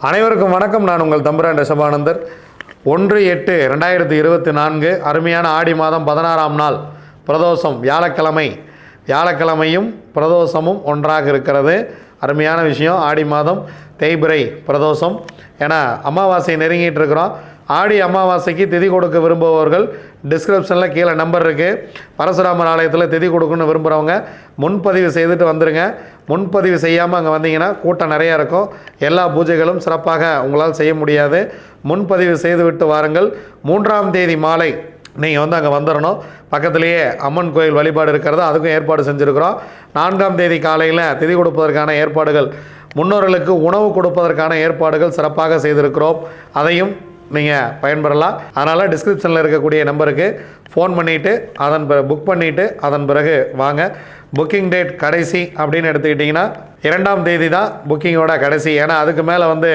அனைவருக்கும் வணக்கம். நான் உங்கள் தம்புரான் ரிஷபானந்தர். ஒன்று எட்டு ரெண்டாயிரத்தி இருபத்தி நான்கு அருமையான ஆடி மாதம் பதினாறாம் நாள். பிரதோஷம் வியாழக்கிழமை. வியாழக்கிழமையும் பிரதோஷமும் ஒன்றாக இருக்கிறது. அருமையான விஷயம் ஆடி மாதம் தேய்பிரை பிரதோஷம். ஏன்னா அமாவாசை நெருங்கிட்டு இருக்கிறோம். ஆடி அமாவாசைக்கு திதி கொடுக்க விரும்புபவர்கள் டிஸ்கிரிப்ஷனில் கீழே நம்பர் இருக்குது பரசுராமர் ஆலயத்தில் திதி கொடுக்கணும்னு விரும்புகிறவங்க முன்பதிவு செய்துட்டு வந்துடுங்க முன்பதிவு செய்யாமல் அங்கே வந்தீங்கன்னா கூட்டம் நிறையா இருக்கும். எல்லா பூஜைகளும் சிறப்பாக உங்களால் செய்ய முடியாது. முன்பதிவு செய்துவிட்டு வாருங்கள். மூன்றாம் தேதி மாலை நீங்கள் வந்து அங்கே வந்துடணும் பக்கத்துலேயே அம்மன் கோயில் வழிபாடு இருக்கிறது அதுக்கும் ஏற்பாடு செஞ்சுருக்கிறோம். நான்காம் தேதி காலையில் திதி கொடுப்பதற்கான ஏற்பாடுகள். முன்னோர்களுக்கு உணவு கொடுப்பதற்கான ஏற்பாடுகள் சிறப்பாக செய்திருக்கிறோம். அதையும் நீங்கள் பயன்பெறலாம். அதனால் டிஸ்கிரிப்ஷனில் இருக்கக்கூடிய நம்பருக்கு ஃபோன் பண்ணிவிட்டு அதன் பிற புக் பண்ணிவிட்டு அதன் பிறகு வாங்க. புக்கிங் டேட் கடைசி அப்படின்னு எடுத்துக்கிட்டிங்கன்னா இரண்டாம் தேதி தான் புக்கிங்கோட கடைசி. ஏன்னா அதுக்கு மேலே வந்து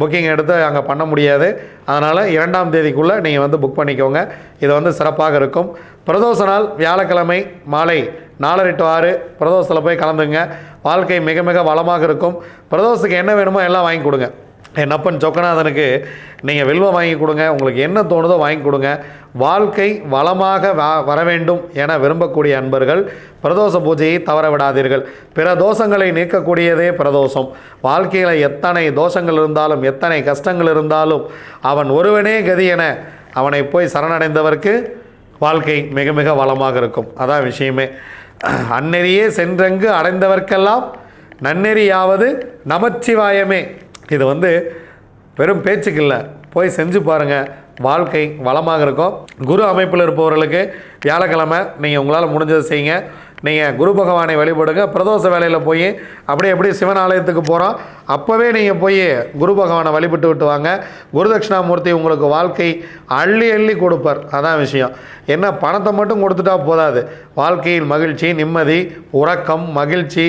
புக்கிங் எடுத்து அங்கே பண்ண முடியாது. அதனால் இரண்டாம் தேதிக்குள்ளே நீங்கள் வந்து புக் பண்ணிக்கோங்க. இது வந்து சிறப்பாக இருக்கும். பிரதோஷ நாள் வியாழக்கிழமை மாலை நாலரை டு ஆறு பிரதோஷத்தில் போய் கலந்துங்க. வாழ்க்கை மிக மிக வளமாக இருக்கும். பிரதோஷத்துக்கு என்ன வேணுமோ எல்லாம் வாங்கி கொடுங்க. என் அப்பன் சொக்கநாதனுக்கு நீங்கள் வில்வம் வாங்கி கொடுங்க. உங்களுக்கு என்ன தோணுதோ வாங்கி கொடுங்க. வாழ்க்கை வளமாக வ வர வேண்டும் என விரும்பக்கூடிய அன்பர்கள் பிரதோஷ பூஜையை தவற விடாதீர்கள். பிற தோஷங்களை நீக்கக்கூடியதே பிரதோஷம். வாழ்க்கையில் எத்தனை தோஷங்கள் இருந்தாலும் எத்தனை கஷ்டங்கள் இருந்தாலும் அவன் ஒருவனே கதி என அவனை போய் சரணடைந்தவர்க்கு வாழ்க்கை மிக மிக வளமாக இருக்கும். அதான் விஷயமே. அந்நெறியே சென்றங்கு அடைந்தவர்க்கெல்லாம் நன்னெறியாவது நமச்சிவாயமே. இது வந்து வெறும் பேச்சுக்கு இல்லை போய் செஞ்சு பாருங்கள் வாழ்க்கை வளமாக இருக்கும். குரு அமைப்பில் இருப்பவர்களுக்கு வியாழக்கிழமை நீங்கள் உங்களால் முடிஞ்சதை செய்யுங்க. நீங்கள் குரு பகவானை வழிபடுங்க. பிரதோஷ வேலையில் போய் அப்படியே எப்படி சிவன் ஆலயத்துக்கு போகிறோம் அப்போவே நீங்கள் போய் குரு பகவானை வழிபட்டு விட்டு வாங்க. குரு தட்சிணாமூர்த்தி உங்களுக்கு வாழ்க்கை அள்ளி அள்ளி கொடுப்பார். அதான் விஷயம். என்ன பணத்தை மட்டும் கொடுத்துட்டா போதாது. வாழ்க்கையில் மகிழ்ச்சி நிம்மதி உறக்கம் மகிழ்ச்சி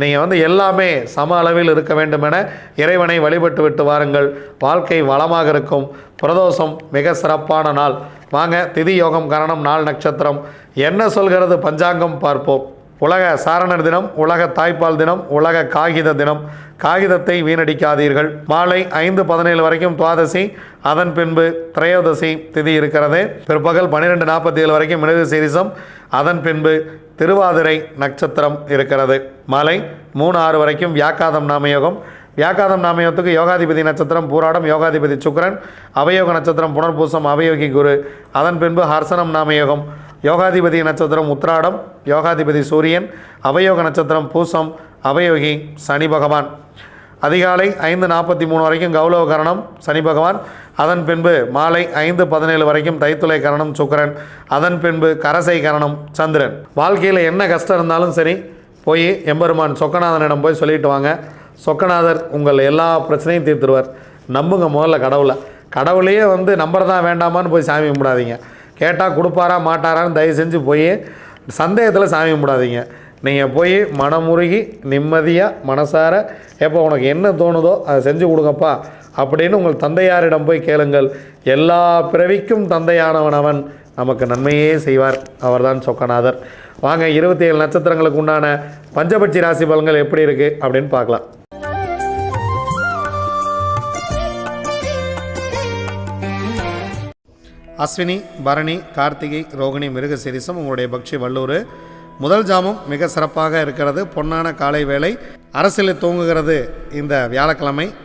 நீங்கள் வந்து எல்லாமே சம அளவில் இருக்க வேண்டும் என இறைவனை வழிபட்டு விட்டு வாருங்கள். வாழ்க்கை வளமாக இருக்கும். பிரதோஷம் மிக சிறப்பான நாள். வாங்க திதி யோகம் கரணம் நாள் நட்சத்திரம். என்ன சொல்கிறது? பஞ்சாங்கம் பார்ப்போம். உலக சாரணர் தினம் உலக தாய்ப்பால் தினம் உலக காகித தினம். காகிதத்தை வீணடிக்காதீர்கள். மாலை ஐந்து பதினேழு வரைக்கும் துவாதசி. அதன் பின்பு திரையோதசி திதி இருக்கிறது. பிற்பகல் பன்னிரெண்டு நாற்பத்தி ஏழு வரைக்கும் மிருக சீரிசம். அதன் பின்பு திருவாதிரை நட்சத்திரம் இருக்கிறது. மாலை மூணு ஆறு வரைக்கும் வியாக்காதம் நாமயோகம். வியாக்காதம் நாமயோகத்துக்கு யோகாதிபதி நட்சத்திரம் பூராடம் யோகாதிபதி சுக்கரன் அவயோக நட்சத்திரம் புனர்பூசம் அவயோகி குரு. அதன் பின்பு ஹர்சனம் நாமயோகம். யோகாதிபதி நட்சத்திரம் உத்ராடம் யோகாதிபதி சூரியன் அவயோக நட்சத்திரம் பூசம் அவயோகி சனி பகவான். அதிகாலை ஐந்து நாற்பத்தி மூணு வரைக்கும் கௌரவ கரணம் சனி பகவான். அதன் பின்பு மாலை ஐந்து பதினேழு வரைக்கும் தைத்துளை கரணம் சுக்கிரன் அதன் பின்பு கரசை கரணம் சந்திரன். வாழ்க்கையில் என்ன கஷ்டம் இருந்தாலும் சரி போய் எம்பெருமான் சொக்கநாதனிடம் போய் சொல்லிட்டு வாங்க. சொக்கநாதர் உங்கள் எல்லா பிரச்சனையும் தீர்த்துருவார். நம்புங்க முதல்ல கடவுளை. கடவுளையே வந்து நம்பர் தான் வேண்டாமான்னு போய் சாமி கும்பிடாதீங்க. கேட்டால் கொடுப்பாரா மாட்டாரான்னு தயவு செஞ்சு போய் சந்தேகத்தில் சாமி கும்பிடாதீங்க. நீங்கள் போய் மனமுருகி நிம்மதியாக மனசார எப்போ உனக்கு என்ன தோணுதோ அதை செஞ்சு கொடுங்கப்பா. அப்படின்னு உங்கள் தந்தையாரிடம் போய் கேளுங்கள். எல்லா பிறவிக்கும் தந்தையானவன் அவன். நமக்கு நன்மையே செய்வார். அவர்தான் சொக்கநாதர். வாங்க இருபத்தி ஏழு நட்சத்திரங்களுக்கு உண்டான பஞ்சபட்சி ராசி பலன்கள் எப்படி இருக்குது அப்படின்னு பார்க்கலாம். அஸ்வினி பரணி கார்த்திகை ரோகிணி மிருகசிரிசம் உங்களுடைய பக்ஷி வல்லூர். முதல் ஜாமம் மிக சிறப்பாக இருக்கிறது. பொன்னான காலை வேளை. அரசியலில் தூங்குகிறது இந்த வியாழக்கிழமை.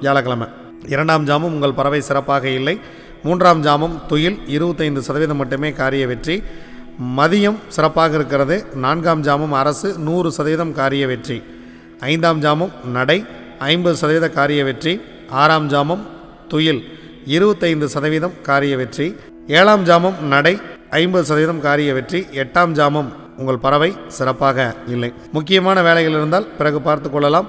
வியாழக்கிழமை. இரண்டாம் ஜாமம் உங்கள் பறவை சிறப்பாக இல்லை. மூன்றாம் ஜாமம் துயில் இருபத்தைந்து சதவீதம் மட்டுமே காரிய வெற்றி. மதியம் சிறப்பாக இருக்கிறது. நான்காம் ஜாமம் அரசு நூறு சதவீதம் காரிய வெற்றி. ஐந்தாம் ஜாமம் நடை ஐம்பது சதவீத காரிய வெற்றி. ஆறாம் ஜாமம் துயில் இருபத்தைந்து சதவீதம் காரிய வெற்றி. ஏழாம் ஜாமம் நடை ஐம்பது சதவீதம் காரிய வெற்றி. எட்டாம் ஜாமம் உங்கள் பறவை சிறப்பாக இல்லை. முக்கியமான வேலைகள் இருந்தால் பிறகு பார்த்து கொள்ளலாம்.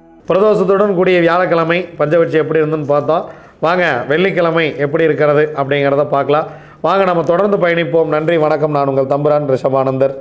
பிரதோஷத்துடன் கூடிய வியாழக்கிழமை பஞ்சவட்சி எப்படி இருந்துன்னு பார்த்தோம் வாங்க வெள்ளிக்கிழமை எப்படி இருக்கிறது அப்படிங்கிறத பார்க்கலாம். வாங்க நம்ம தொடர்ந்து பயணிப்போம். நன்றி வணக்கம். நான் உங்கள் தம்புரான் ரிஷபானந்தர்.